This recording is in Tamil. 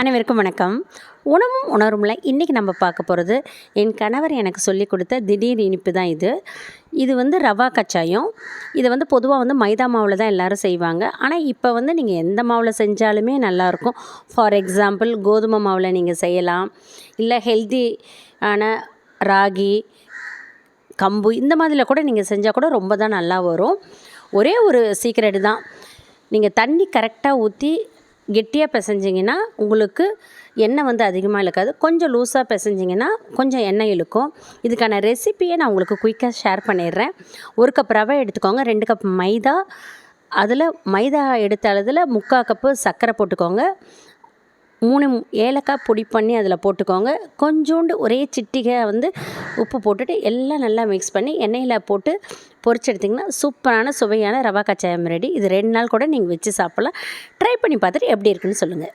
அனைவருக்கும் வணக்கம். உணவும் உணரும்ல இன்றைக்கி நம்ம பார்க்க போகிறது என் கணவர் எனக்கு சொல்லி கொடுத்த திடீர் இனிப்பு தான் இது. இது வந்து ரவா கச்சாயம். இதை வந்து பொதுவாக வந்து மைதா மாவில் தான் எல்லோரும் செய்வாங்க. ஆனால் இப்போ வந்து நீங்கள் எந்த மாவில் செஞ்சாலுமே நல்லாயிருக்கும். ஃபார் எக்ஸாம்பிள் கோதுமை மாவில் நீங்கள் செய்யலாம். இல்லை ஹெல்தி ஆன ராகி கம்பு இந்த மாதிரில கூட நீங்கள் செஞ்சால் கூட ரொம்ப தான் நல்லா வரும். ஒரே ஒரு சீக்ரெட் தான். நீங்கள் தண்ணி கரெக்டாக ஊற்றி கெட்டியாக பிசைஞ்சிங்கன்னா உங்களுக்கு எண்ணெய் வந்து அதிகமாக இழுக்காது. கொஞ்சம் லூஸாக பிசைஞ்சிங்கன்னா கொஞ்சம் எண்ணெய் இழுக்கும். இதுக்கான ரெசிப்பியை நான் உங்களுக்கு குயிக்காக ஷேர் பண்ணிடுறேன். ஒரு கப் ரவை எடுத்துக்கோங்க ரெண்டு கப் மைதா. அதில் மைதா எடுத்த அளவில் முக்கால் கப்பு சர்க்கரை போட்டுக்கோங்க. மூணு ஏலக்காய் பொடி பண்ணி அதில் போட்டுக்கோங்க. கொஞ்சோண்டு ஒரே சிட்டிகை வந்து உப்பு போட்டுட்டு எல்லாம் நல்லா மிக்ஸ் பண்ணி எண்ணெயில் போட்டு பொரிச்சு எடுத்திங்கன்னா சூப்பரான சுவையான ரவா கச்சாயம் ரெடி இது ரெண்டு நாள் கூட நீங்கள் வச்சு சாப்பிட்லாம். ட்ரை பண்ணி பார்த்துட்டு எப்படி இருக்குன்னு சொல்லுங்கள்